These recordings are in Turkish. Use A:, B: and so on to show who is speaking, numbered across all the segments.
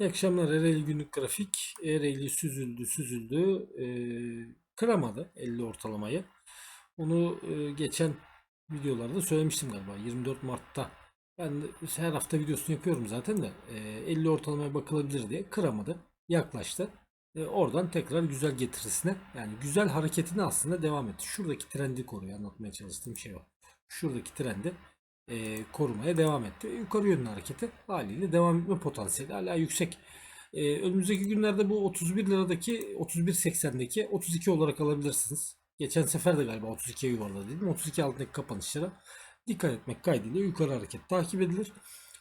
A: İyi akşamlar. Ereğli günlük grafik. Ereğli süzüldü süzüldü. Ee, kıramadı 50 ortalamayı. Onu e, geçen videolarda söylemiştim galiba. 24 Mart'ta. Ben her hafta videosunu yapıyorum zaten de. e, 50 ortalamaya bakılabilir diye kıramadı. Yaklaştı. E, oradan tekrar güzel getirisine yani güzel hareketine aslında devam etti. Şuradaki trendi koruyor. Anlatmaya çalıştığım şey o. Şuradaki trendi e, korumaya devam etti. Yukarı yönlü hareketi haliyle devam etme potansiyeli hala yüksek. E, önümüzdeki günlerde bu 31 liradaki 31.80'deki 32 olarak alabilirsiniz. Geçen sefer de galiba 32'ye yuvarladı dedim. 32 altındaki kapanışlara dikkat etmek kaydıyla yukarı hareket takip edilir.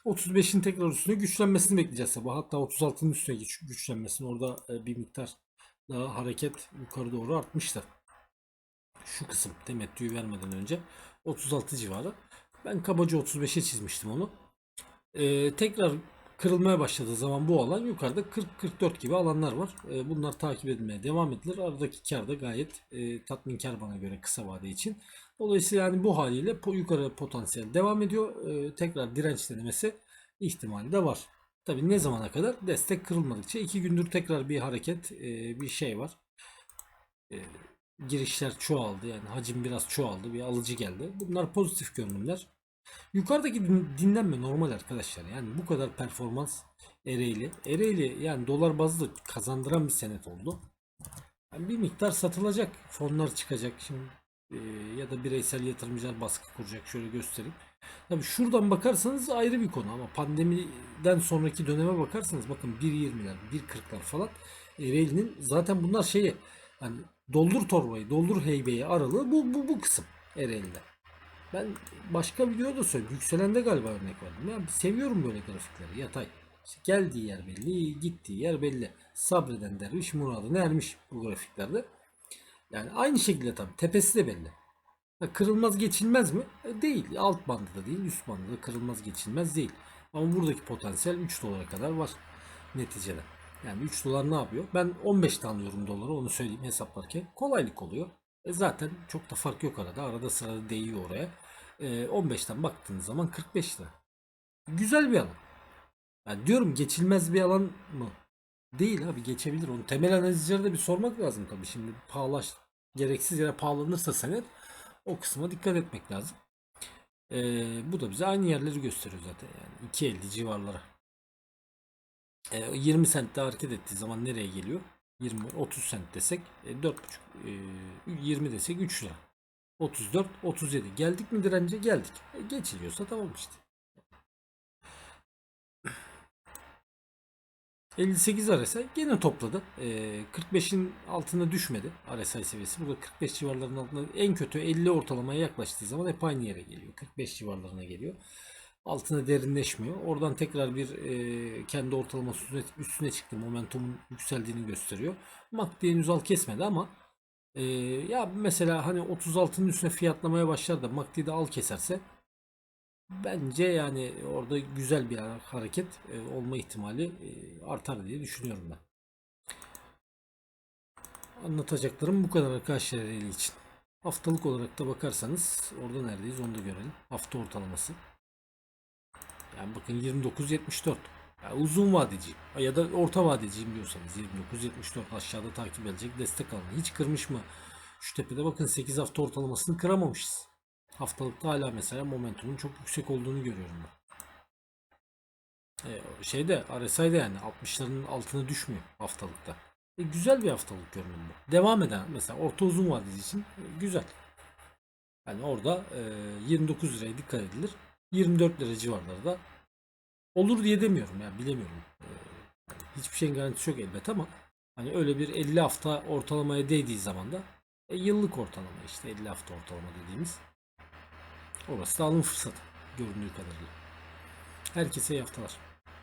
A: 35'in tekrar üstüne güçlenmesini bekleyeceğiz sabah. Hatta 36'ın üstüne güç, güçlenmesini orada e, bir miktar daha hareket yukarı doğru artmıştı. Şu kısım temettüyü vermeden önce 36 civarı. Ben kabaca 35'e çizmiştim onu. Ee, tekrar kırılmaya başladığı zaman bu alan yukarıda 40-44 gibi alanlar var. Ee, bunlar takip edilmeye devam edilir. Aradaki kar da gayet e, tatminkar bana göre kısa vade için. Dolayısıyla yani bu haliyle po- yukarı potansiyel devam ediyor. Ee, tekrar direnç denemesi ihtimali de var. Tabi ne zamana kadar? Destek kırılmadıkça 2 gündür tekrar bir hareket, e, bir şey var. E, girişler çoğaldı yani hacim biraz çoğaldı bir alıcı geldi. Bunlar pozitif görünümler. Yukarıdaki din- dinlenme normal arkadaşlar. Yani bu kadar performans Ereğli. Ereğli yani dolar bazlı kazandıran bir senet oldu. Yani bir miktar satılacak. Fonlar çıkacak şimdi e, ya da bireysel yatırımcılar baskı kuracak. Şöyle göstereyim. Tabii şuradan bakarsanız ayrı bir konu ama pandemiden sonraki döneme bakarsanız bakın 1.20'ler, 1.40'lar falan Ereğli'nin zaten bunlar şeyi hani doldur torbayı, doldur heybeyi aralığı bu bu bu kısım Ereğli'de. Ben başka videoda söyledim. Yükselende galiba örnek verdim. Ya seviyorum böyle grafikleri. Yatay. İşte geldiği yer belli, gittiği yer belli. Sabreden derviş muradına ermiş bu grafiklerde. Yani aynı şekilde tabii tepesi de belli. Ha, kırılmaz geçilmez mi? E, değil. Alt bandı da değil, üst bandı da kırılmaz geçilmez değil. Ama buradaki potansiyel 3 dolara kadar var neticede. Yani 3 dolar ne yapıyor? Ben 15'te alıyorum doları onu söyleyeyim hesaplarken. Kolaylık oluyor. E zaten çok da fark yok arada. Arada sırada değiyor oraya. E, 15'ten baktığınız zaman 45 lira. Güzel bir alan. Yani diyorum geçilmez bir alan mı? Değil abi geçebilir. Onu temel analizcilere de bir sormak lazım tabii. Şimdi pahalı gereksiz yere pahalanırsa senet o kısma dikkat etmek lazım. E, bu da bize aynı yerleri gösteriyor zaten yani 2.50 civarlara. E, 20 sentte hareket ettiği zaman nereye geliyor? 20 30 sent desek e, 4.5 e, 20 desek 3 lira. 34 37 geldik mi dirence geldik. E, geçiliyorsa tamam işte. 58 RSI gene topladı. E, 45'in altına düşmedi RSI seviyesi. Burada 45 civarlarının altında en kötü 50 ortalamaya yaklaştığı zaman hep aynı yere geliyor. 45 civarlarına geliyor. Altına derinleşmiyor. Oradan tekrar bir e, kendi ortalaması üstüne, üstüne çıktı. Momentumun yükseldiğini gösteriyor. MACD henüz al kesmedi ama e, ya mesela hani 36'nın üstüne fiyatlamaya başlar da MACD'de al keserse bence yani orada güzel bir hareket e, olma ihtimali e, artar diye düşünüyorum ben. Anlatacaklarım bu kadar arkadaşlar için. Haftalık olarak da bakarsanız orada neredeyiz onu da görelim. Hafta ortalaması. Yani bakın 29.74. Yani uzun vadeci ya da orta vadeciyim diyorsanız 29.74 aşağıda takip edecek destek alanı. Hiç kırmış mı? Şu tepede bakın 8 hafta ortalamasını kıramamışız. Haftalıkta hala mesela momentumun çok yüksek olduğunu görüyorum ben. Ee, şeyde RSI'de yani 60'ların altına düşmüyor haftalıkta. E, güzel bir haftalık görünüm bu. Devam eden mesela orta uzun vadeli için e, güzel. Yani orada e, 29 liraya dikkat edilir. 24 lira civarlarda olur diye demiyorum yani bilemiyorum. Ee, hiçbir şeyin garantisi yok elbet ama hani öyle bir 50 hafta ortalamaya değdiği zaman da e, yıllık ortalama işte 50 hafta ortalama dediğimiz orası da alım fırsatı göründüğü kadarıyla. Herkese iyi haftalar.